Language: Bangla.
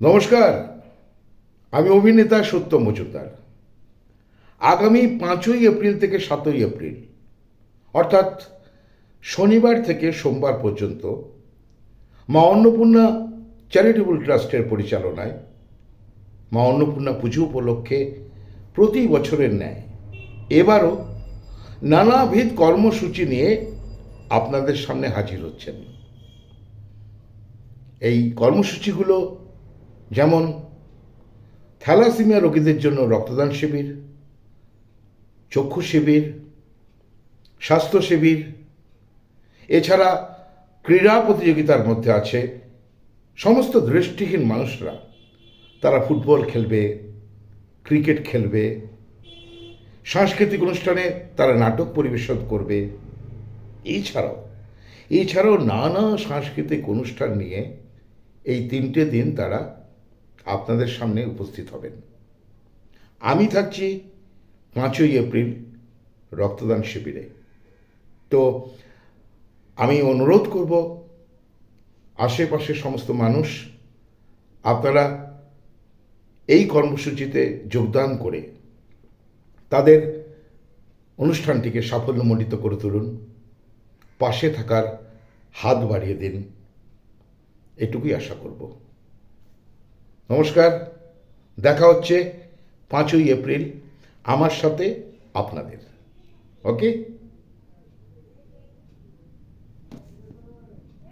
নমস্কার, আমি অভিনেতা সত্য মজুমদার। আগামী পাঁচই এপ্রিল থেকে সাতই এপ্রিল, অর্থাৎ শনিবার থেকে সোমবার পর্যন্ত মা অন্নপূর্ণা চ্যারিটেবল ট্রাস্টের পরিচালনায় মা অন্নপূর্ণা পুজো উপলক্ষে প্রতি বছরের ন্যায় এবারও নানাবিধ কর্মসূচি নিয়ে আপনাদের সামনে হাজির হচ্ছেন। এই কর্মসূচিগুলো যেমন থ্যালাসিমিয়া রোগীদের জন্য রক্তদান শিবির, চক্ষু শিবির, স্বাস্থ্য শিবির, এছাড়া ক্রীড়া প্রতিযোগিতার মধ্যে আছে সমস্ত দৃষ্টিহীন মানুষরা। তারা ফুটবল খেলবে, ক্রিকেট খেলবে, সাংস্কৃতিক অনুষ্ঠানে তারা নাটক পরিবেশন করবে। এছাড়াও এছাড়াও নানা সাংস্কৃতিক অনুষ্ঠান নিয়ে এই তিনটে দিন তারা আপনাদের সামনে উপস্থিত হবেন। আমি থাকছি পাঁচই এপ্রিল রক্তদান শিবিরে। তো আমি অনুরোধ করব, আশেপাশের সমস্ত মানুষ, আপনারা এই কর্মসূচিতে যোগদান করে তাদের অনুষ্ঠানটিকে সাফল্যমণ্ডিত করে তুলুন। পাশে থাকার হাত বাড়িয়ে দিন। এটুকুই আশা করব। নমস্কার দেখা হচ্ছে পাঁচই এপ্রিল আমার সাথে আপনাদের। ওকে?